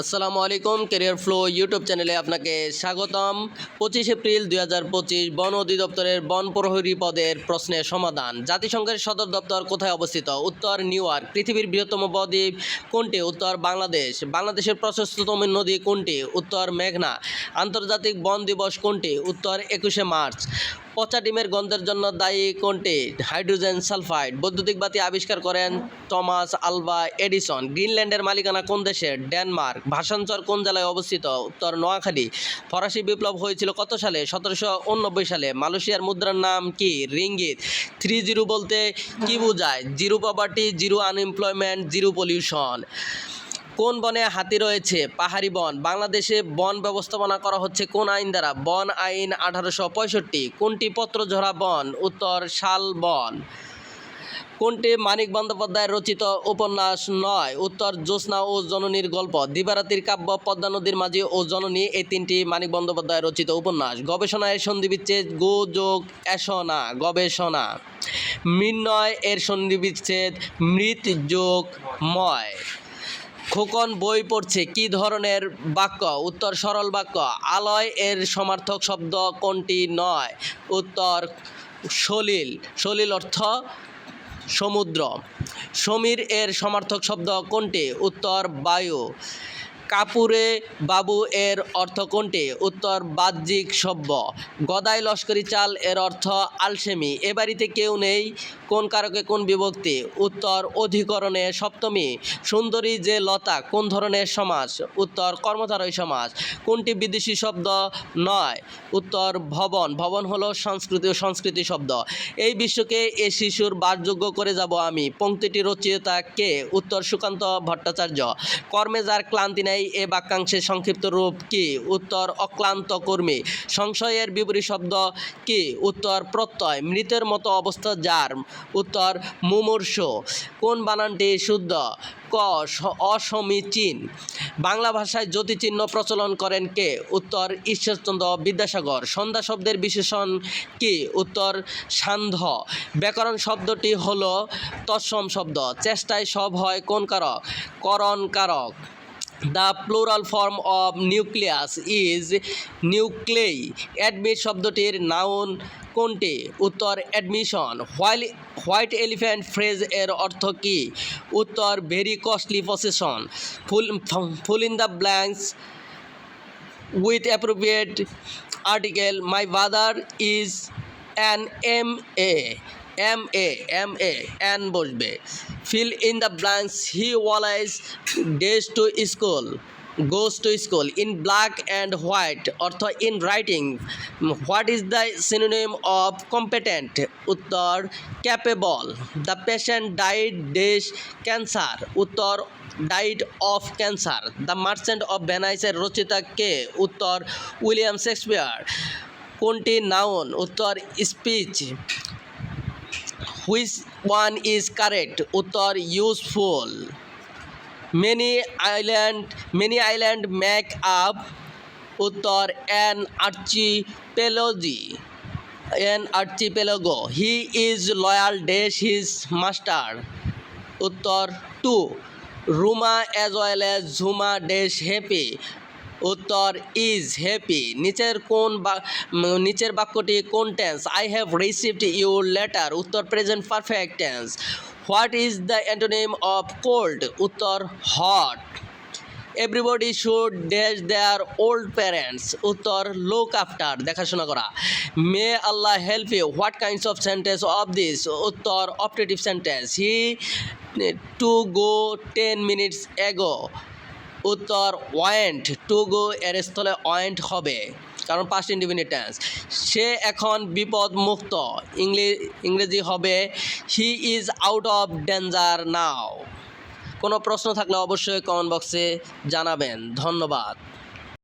আসসালামু আলাইকুম career flow YouTube চ্যানেলে আপনাকে স্বাগতম। পঁচিশ এপ্রিল দুই হাজার পঁচিশ বন অধিদপ্তরের বন প্রহরী পদের প্রশ্নের সমাধান। জাতিসংঘের সদর দপ্তর কোথায় অবস্থিত? উত্তর, নিউ ইয়র্ক। পৃথিবীর বৃহত্তম বদ্বীপ কোনটি? উত্তর, বাংলাদেশ। বাংলাদেশের প্রশস্ততম নদী কোনটি? উত্তর, মেঘনা। আন্তর্জাতিক বন দিবস কোনটি? উত্তর, একুশে মার্চ। পচা ডিমের গন্ধের জন্য দায়ী কোনটি? Hydrogen sulphide. বৈদ্যুতিক বাতি আবিষ্কার করেন টমাস আলভা এডিসন। গ্রিনল্যান্ডের মালিকানা কোন দেশের ডেনমার্ক। ভাষাঞ্চর কোন জেলায় অবস্থিত? উত্তর নোয়াখালী। ফরাসি বিপ্লব হয়েছিল কত সালে? সতেরোশো উননব্বই সালে। মালয়েশিয়ার মুদ্রার নাম কি? রিঙ্গিত। থ্রি জিরো বলতে কি বোঝায়? Zero poverty, zero unemployment, zero pollution. কোন বনে হাতি রয়েছে? পাহাড়ি বন। বাংলাদেশে বন ব্যবস্থাপনা করা হচ্ছে কোন আইন দ্বারা? বন আইন আঠারোশো পঁয়ষট্টি। কোনটি পত্রঝরা বন? উত্তর, শাল বন। কোনটি মানিক বন্দ্যোপাধ্যায়ের রচিত উপন্যাস নয়? উত্তর, জ্যোৎস্না ও জননীর গল্প। দিবারাতির কাব্য পদ্মা নদীর মাঝে ও জননী এই তিনটি মানিক বন্দ্যোপাধ্যায় রচিত উপন্যাস। গবেষণায় সন্ধিবিচ্ছেদ গো যোগ এসনা, গবেষণা। মৃন্ময় এর সন্ধিবিচ্ছেদ মৃত যোগ ময় খোকন বই পড়ছে, কি ধরনের বাক্য? উত্তর সরল বাক্য, আলয় এর সমার্থক শব্দ কোনটি নয়? উত্তর সলিল সলিল অর্থ সমুদ্র। সমীর এর সমার্থক শব্দ কোনটি? উত্তর বায়ু। কাপুরে বাবু এর অর্থ কোনটি? উত্তর, বাহ্যিক সভ্য। গদাই লস্করি চাল এর অর্থ আলসেমি। এ বাড়িতে কেউ নেই, কোন কারকে কোন বিভক্তি? উত্তর, অধিকরণে সপ্তমী। সুন্দরী যে লতা, কোন ধরনের সমাজ? উত্তর, কর্মধারয় সমাজ। কোনটি বিদেশি শব্দ? নয়। উত্তর, ভবন। ভবন হলো সংস্কৃতি ও সংস্কৃতি শব্দ। এই বিশ্বকে এ শিশুর বাসযোগ্য করে যাব আমি। পংক্তিটি রচয়িতা কে? উত্তর, সুকান্ত ভট্টাচার্য। কর্মে যার ক্লান্তি নেই এ বাক্যাংশের সংক্ষিপ্ত রূপ কি? উত্তর, অক্লান্ত কর্মী। সংশয়ের বিপরীত শব্দ কি? উত্তর, প্রত্যয়। মৃতের মতো অবস্থা যার? উত্তর, মুমূর্ষ। কোন বানানটি শুদ্ধ? ক অসমীচীন। বাংলা ভাষায় জ্যোতিচিহ্ন প্রচলন করেন কে? উত্তর, ঈশ্বরচন্দ্র বিদ্যাসাগর। সন্ধ্যা শব্দের বিশেষণ কি? উত্তর, সান্ধ্য। ব্যাকরণ শব্দটি হল তৎসম শব্দ। চেষ্টায় সব হয় কোন কারক? করণ কারক। The plural form of nucleus is nuclei admit শব্দটির নাউন কোনটি? উত্তর admission while white elephant phrase এর অর্থ কী? উত্তর very costly possession fill fill in the blanks with appropriate article my appropriate is my M is an ma ma ma n বসবে fill in the blanks he always days to school goes to school in black and white অর্থ in writing what is the synonym of competent উত্তর capable the patient died dash cancer উত্তর died of cancer the merchant of ভ্যানাইসের রচিতা কে উত্তর William Shakespeare কোনটি noun উত্তর speech which one is correct উত্তর useful many island many island make up উত্তর an archipelago an archipelago he is loyal dash his master উত্তর to Ruma as well as Jhuma dash happy উত্তর is happy নিচের কোন নিচের বাক্যটি কোন tense I have received your letter উত্তর present perfect tense what is the antonym of cold উত্তর hot everybody should dash their old parents উত্তর look after দেখাশোনা করা। May Allah help you what kinds of sentence of this উত্তর optative sentence he to go ten minutes ago উত্তর went to go এর স্থলে went হবে। কারণ past indefinite tense সে এখন বিপদ মুক্ত ইংরেজি হবে he is out of danger now কোনো প্রশ্ন থাকলে অবশ্যই কমেন্ট বক্সে জানাবেন। ধন্যবাদ।